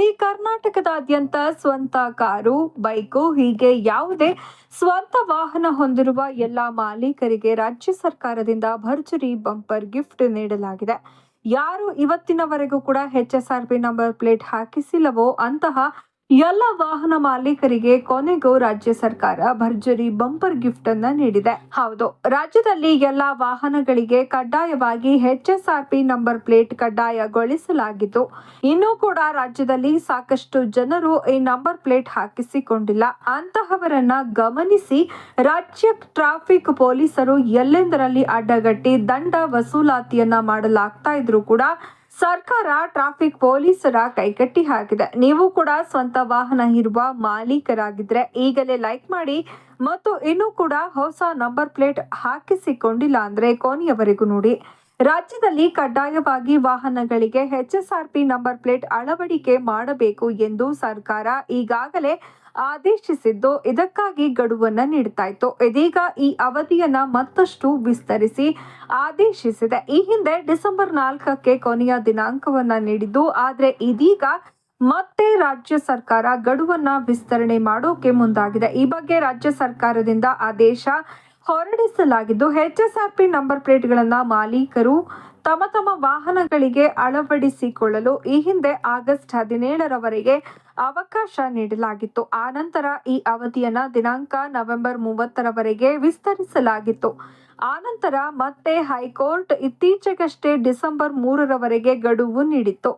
ಇಡೀ ಕರ್ನಾಟಕದಾದ್ಯಂತ ಸ್ವಂತ ಕಾರು, ಬೈಕು, ಹೀಗೆ ಯಾವುದೇ ಸ್ವಂತ ವಾಹನ ಹೊಂದಿರುವ ಎಲ್ಲ ಮಾಲೀಕರಿಗೆ ರಾಜ್ಯ ಸರ್ಕಾರದಿಂದ ಭರ್ಜರಿ ಬಂಪರ್ ಗಿಫ್ಟ್ ನೀಡಲಾಗಿದೆ. ಯಾರು ಇವತ್ತಿನವರೆಗೂ ಕೂಡ H S R P number plate ಹಾಕಿಸಿಲ್ಲವೋ ಅಂತಹ ಎಲ್ಲ ವಾಹನ ಮಾಲೀಕರಿಗೆ ಕೊನೆಗೂ ರಾಜ್ಯ ಸರ್ಕಾರ ಭರ್ಜರಿ ಬಂಪರ್ ಗಿಫ್ಟ್ ಅನ್ನ ನೀಡಿದೆ. ಹೌದು, ರಾಜ್ಯದಲ್ಲಿ ಎಲ್ಲ ವಾಹನಗಳಿಗೆ ಕಡ್ಡಾಯವಾಗಿ H S R P number plate ಕಡ್ಡಾಯಗೊಳಿಸಲಾಗಿತ್ತು. ಇನ್ನೂ ಕೂಡ ರಾಜ್ಯದಲ್ಲಿ ಸಾಕಷ್ಟು ಜನರು ಈ ನಂಬರ್ ಪ್ಲೇಟ್ ಹಾಕಿಸಿಕೊಂಡಿಲ್ಲ. ಅಂತಹವರನ್ನ ಗಮನಿಸಿ ರಾಜ್ಯ ಟ್ರಾಫಿಕ್ ಪೊಲೀಸರು ಎಲ್ಲೆಂದರಲ್ಲಿ ಅಡ್ಡಗಟ್ಟಿ ದಂಡ ವಸೂಲಾತಿಯನ್ನ ಮಾಡಲಾಗ್ತಾ ಇದ್ರು ಕೂಡ ಸರ್ಕಾರ ಟ್ರಾಫಿಕ್ ಪೊಲೀಸರ ಕೈಕಟ್ಟಿ ಹಾಕಿದೆ. ನೀವು ಕೂಡ ಸ್ವಂತ ವಾಹನ ಇರುವ ಮಾಲೀಕರಾಗಿದ್ರೆ ಈಗಲೇ ಲೈಕ್ ಮಾಡಿ ಮತ್ತು ಇನ್ನೂ ಕೂಡ ಹೊಸ ನಂಬರ್ ಪ್ಲೇಟ್ ಹಾಕಿಸಿಕೊಂಡಿಲ್ಲ ಅಂದ್ರೆ ಕೊನೆಯವರೆಗೂ ನೋಡಿ. ರಾಜ್ಯದಲ್ಲಿ ಕಡ್ಡಾಯವಾಗಿ ವಾಹನಗಳಿಗೆ ಎಚ್ಎಸ್ಆರ್ಪಿ ನಂಬರ್ ಪ್ಲೇಟ್ ಅಳವಡಿಕೆ ಮಾಡಬೇಕು ಎಂದು ಸರ್ಕಾರ ಈಗಾಗಲೇ ಆದೇಶಿಸಿದ್ದು, ಇದಕ್ಕಾಗಿ ಗಡುವನ್ನು ನೀಡ್ತಾ ಇತ್ತು ಇದೀಗ ಈ ಅವಧಿಯನ್ನ ಮತ್ತಷ್ಟು ವಿಸ್ತರಿಸಿ ಆದೇಶಿಸಿದೆ. ಈ ಹಿಂದೆ ಡಿಸೆಂಬರ್ ನಾಲ್ಕಕ್ಕೆ ಕೊನೆಯ ದಿನಾಂಕವನ್ನ ನೀಡಿದ್ದು, ಆದರೆ ಇದೀಗ ಮತ್ತೆ ರಾಜ್ಯ ಸರ್ಕಾರ ಗಡುವನ್ನ ವಿಸ್ತರಣೆ ಮಾಡೋಕೆ ಮುಂದಾಗಿದೆ. ಈ ಬಗ್ಗೆ ರಾಜ್ಯ ಸರ್ಕಾರದಿಂದ ಆದೇಶ ಹೊರಡಿಸಲಾಗಿದ್ದು, ಎಚ್ಎಸ್ಆರ್ಪಿ ನಂಬರ್ ಪ್ಲೇಟ್ಗಳನ್ನ ಮಾಲೀಕರು ತಮ್ಮ ತಮ್ಮ ವಾಹನಗಳಿಗೆ ಅಳವಡಿಸಿಕೊಳ್ಳಲು ಈ ಹಿಂದೆ ಆಗಸ್ಟ್ ಹದಿನೇಳರವರೆಗೆ ಅವಕಾಶ ನೀಡಲಾಗಿತ್ತು. ಆನಂತರ ನಂತರ ಈ ಅವಧಿಯನ್ನ ದಿನಾಂಕ ನವೆಂಬರ್ ಮೂವತ್ತರವರೆಗೆ ವಿಸ್ತರಿಸಲಾಗಿತ್ತು. ಆನಂತರ ಮತ್ತೆ ಹೈಕೋರ್ಟ್ ಇತ್ತೀಚೆಗಷ್ಟೇ ಡಿಸೆಂಬರ್ ಮೂರರವರೆಗೆ ಗಡುವು ನೀಡಿತ್ತು.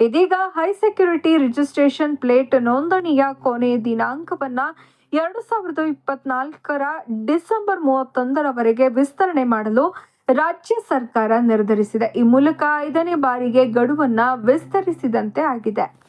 ಇದೀಗ ಹೈ ಸೆಕ್ಯೂರಿಟಿ ರಿಜಿಸ್ಟ್ರೇಷನ್ ಪ್ಲೇಟ್ ನೋಂದಣಿಯ ಕೊನೆಯ ದಿನಾಂಕವನ್ನ ಎರಡು ಸಾವಿರದ ಇಪ್ಪತ್ನಾಲ್ಕರ ಡಿಸೆಂಬರ್ ಮೂವತ್ತೊಂದರವರೆಗೆ ವಿಸ್ತರಣೆ ಮಾಡಲು ರಾಜ್ಯ ಸರ್ಕಾರ ನಿರ್ಧರಿಸಿದೆ. ಈ ಮೂಲಕ ಐದನೇ ಬಾರಿಗೆ ಗಡುವನ್ನು ವಿಸ್ತರಿಸಿದಂತೆ ಆಗಿದೆ.